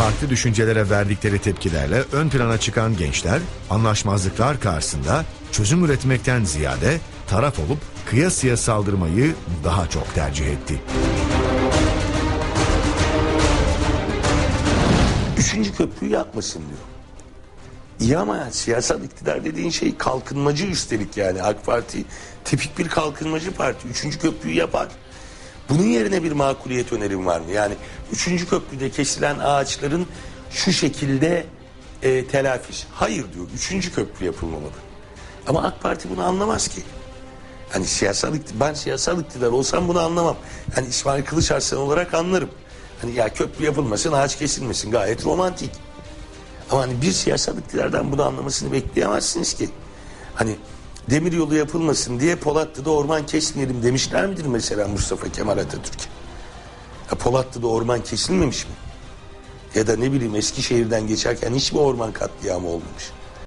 farklı düşüncelere verdikleri tepkilerle ön plana çıkan gençler anlaşmazlıklar karşısında çözüm üretmekten ziyade taraf olup kıyasıya saldırmayı daha çok tercih etti. Üçüncü köprüyü yapmasın diyor. İyi ama yani siyasal iktidar dediğin şey kalkınmacı üstelik yani AK Parti tipik bir kalkınmacı parti. Üçüncü köprüyü yapar. Bunun yerine bir makuliyet önerim var mı? Yani üçüncü köprüde kesilen ağaçların şu şekilde e, telafisi. Hayır diyor. Üçüncü köprü yapılmamalı. Ama AK Parti bunu anlamaz ki. Hani siyasal ben siyasal iktidar olsam bunu anlamam. Hani İsmail Kılıçarslan olarak anlarım. Hani ya köprü yapılmasın, ağaç kesilmesin gayet romantik. Ama hani bir siyasal iktidardan bunu anlamasını bekleyemezsiniz ki. Hani demir yolu yapılmasın diye Polatlı'da orman kesmeyelim demişler midir mesela Mustafa Kemal Atatürk? Ya Polatlı'da orman kesilmemiş mi? Ya da ne bileyim Eskişehir'den geçerken hiç mi orman katliamı olmamış?